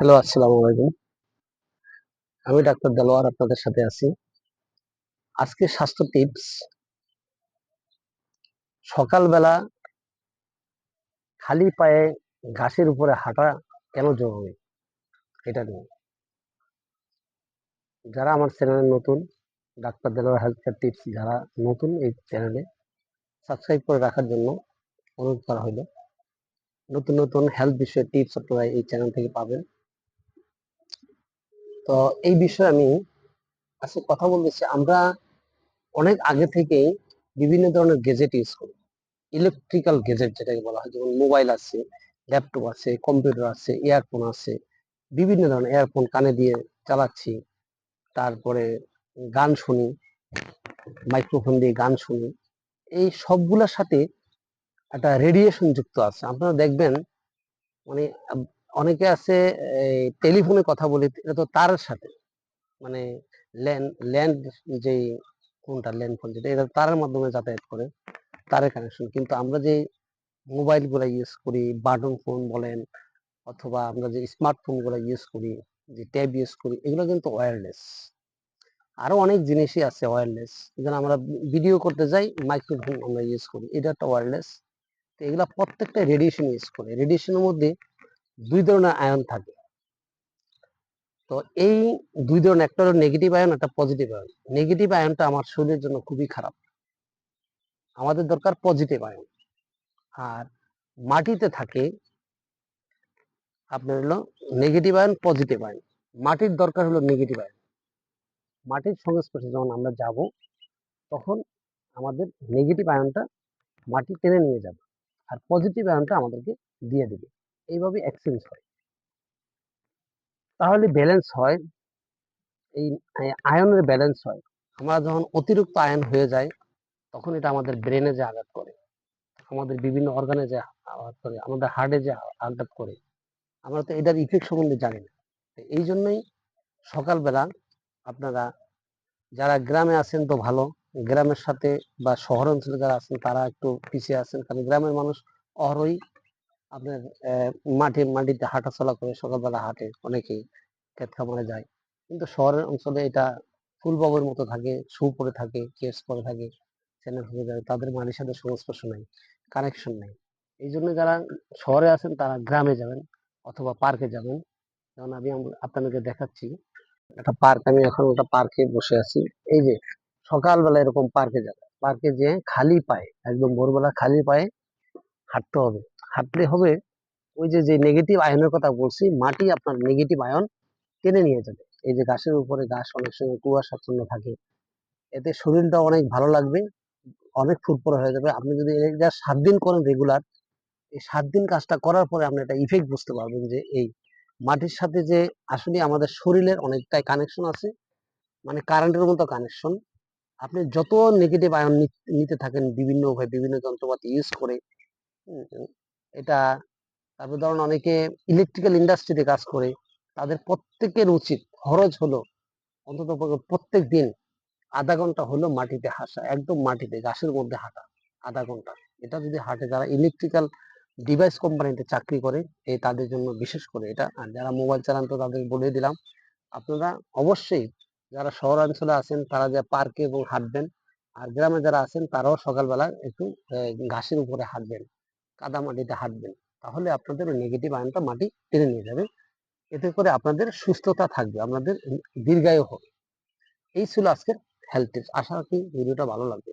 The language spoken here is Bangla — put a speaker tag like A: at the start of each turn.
A: হ্যালো আসসালামু আলাইকুম। আমি ডাক্তার দেলোয়ার আপনাদের সাথে আছি। আজকে স্বাস্থ্য টিপস। সকালবেলা খালি পায়ে ঘাসের উপরে হাঁটা কেন জরুরি? এটা নিয়ে। যারা আমার চ্যানেলে নতুন, doctor Delwar health care tips যারা নতুন এই চ্যানেলে সাবস্ক্রাইব করে রাখার জন্য অনুরোধ করা হলো নতুন নতুন হেলথ বিষয়ে টিপস আপনারা এই চ্যানেল থেকে পাবেন। তো এই বিষয়ে আমি আজকে কথা বলতেছি আমরা অনেক আগে থেকেই বিভিন্ন ধরনের গেজেট ইউজ করি। ইলেকট্রিক্যাল গেজেট যেটাকে বলা হয়, যেমন মোবাইল আছে ল্যাপটপ আছে কম্পিউটার আছে ইয়ারফোন আছে, বিভিন্ন ধরনের ইয়ারফোন কানে দিয়ে চালাচ্ছি। তারপরে গান শুনি মাইক্রোফোন দিয়ে গান শুনি। এই সবগুলোর সাথে একটা রেডিয়েশন যুক্ত আছে। আপনারা দেখবেন মানে অনেকে আছে টেলিফোনে কথা বলি, এটা তো তারের সাথে। মানে ল্যান্ড ল্যান্ড যে কোনটা ল্যান্ড ফোন যেটা, এটা তারের মাধ্যমে যাতায়াত করে তারের কানেকশন কিন্তু আমরা যে মোবাইলগুলো ইউজ করি, বাটন ফোন বলেন, অথবা আমরা যে স্মার্টফোনগুলো ইউজ করি, যে ট্যাব ইউজ করি, এগুলো কিন্তু ওয়্যারলেস আরও অনেক জিনিসই আছে ওয়্যারলেস যেন আমরা ভিডিও করতে যাই মাইক্রোফোন আমরা ইউজ করি, এটা একটা ওয়্যারলেস তো এগুলা প্রত্যেকটা রেডিয়েশন ইউজ করে। রেডিয়েশনের মধ্যে দুই ধরনের আয়ন থাকে। তো এই দুই ধরনের, একটা হলো নেগেটিভ আয়ন, একটা পজিটিভ আয়ন। নেগেটিভ আয়নটা আমার শরীরের জন্য খুবই খারাপ। আমাদের দরকার পজিটিভ আয়ন। আর মাটিতে থাকে আপনার হলো নেগেটিভ আয়ন পজিটিভ আয়ন। মাটির দরকার হলো নেগেটিভ আয়ন। মাটির সংস্পর্শে যখন আমরা যাব, তখন আমাদের নেগেটিভ আয়নটা মাটি টেনে নিয়ে যাবে। আর পজিটিভ আয়নটা আমাদেরকে দিয়ে দিবে। এইভাবে এক্সচেঞ্জ হয়। তাহলে ব্যালেন্স হয়, এই আয়নের ব্যালেন্স হয়। আমরা যখন অতিরিক্ত আয়ন হয়ে যায় তখন এটা আমাদের ব্রেনে যে আঘাত করে, আমাদের বিভিন্ন অর্গানে যে আঘাত করে, আমাদের হার্টে যে আঘাত করে, আমরা তো এটার ইফেক্ট সম্বন্ধে জানি না। এই জন্যই সকালবেলা আপনারা যারা গ্রামে আছেন তো ভালো, গ্রামের সাথে বা শহর অঞ্চলে যারা আছেন, তারা একটু পিছিয়ে আছেন, কারণ গ্রামের মানুষ অহরই আপনার মাঠে, মাটিতে হাঁটাচলা করে সকালবেলা হাঁটে অনেকেই ক্ষেত খামারে যায়। কিন্তু শহরের অঞ্চলে এটা ফুল ববের মতো থাকে, শু পরে থাকে, কেস পরে থাকে, চ্যানেল হয়ে যায়, তাদের মাটির সাথে সংস্পর্শ নাই, কানেকশন নাই। এই জন্য যারা শহরে আছেন, তারা গ্রামে যাবেন অথবা পার্কে যাবেন। যেমন আমি, আপনাদেরকে দেখাচ্ছি, একটা পার্ক, আমি এখন ওটা পার্কে বসে আছি। এই যে সকালবেলা এরকম পার্কে যাবে, পার্কে যেয়ে খালি পায়ে, একদম ভোরবেলা খালি পায়ে হাঁটতে হবে। হাঁটলে হবে, ওই যে যে নেগেটিভ আয়নের কথা বলছি, মাটি আপনার নেগেটিভ আয়ন টেনে নিয়ে যাবে। এই যে, গাছের উপরে গাছ অনেক সময় কুয়াশাচ্ছন্ন থাকে, এতে শরীরটা অনেক ভালো লাগবে, অনেক ফুরফুরে হয়ে যাবে। আপনি যদি যা সাত দিন করেন রেগুলার এই সাত দিন কাজটা করার পরে আপনি একটা ইফেক্ট বুঝতে পারবেন যে, এই মাটির সাথে যে আসলে আমাদের শরীরের অনেকটাই কানেকশন আছে মানে কারেন্টের মতো কানেকশন আপনি যত নেগেটিভ আয়ন নিতে থাকেন বিভিন্নভাবে বিভিন্ন যন্ত্রপাতি ইউজ করে এটা তারপর ধরুন অনেকে ইলেকট্রিক্যাল ইন্ডাস্ট্রিতে কাজ করে, তাদের প্রত্যেকের উচিত খরচ হলো অন্তত প্রত্যেক দিন আধা ঘণ্টা হলো মাটিতে হাসা একদম মাটিতে, গাছের মধ্যে হাঁটা আধা ঘণ্টা। এটা যদি হাঁটে যারা ইলেকট্রিক্যাল ডিভাইস কোম্পানিতে চাকরি করে এই তাদের জন্য বিশেষ করে এটা। আর যারা মোবাইল চালান তো তাদের বলে দিলাম, আপনারা অবশ্যই যারা শহরাঞ্চলে আছেন তারা যে পার্কে এবং হাঁটবেন, আর গ্রামে যারা আছেন তারাও সকালবেলা একটু ঘাসের উপরে হাঁটবেন। কাদা মাটিতে হাঁটবেন, তাহলে আপনাদের ওই নেগেটিভ আয়নটা মাটি টেনে নিয়ে যাবে। এতে করে আপনাদের সুস্থতা থাকবে, আপনাদের দীর্ঘায়ু হবে। এই ছিল আজকের হেলথ টিপস আশা করি ভিডিওটা ভালো লাগবে।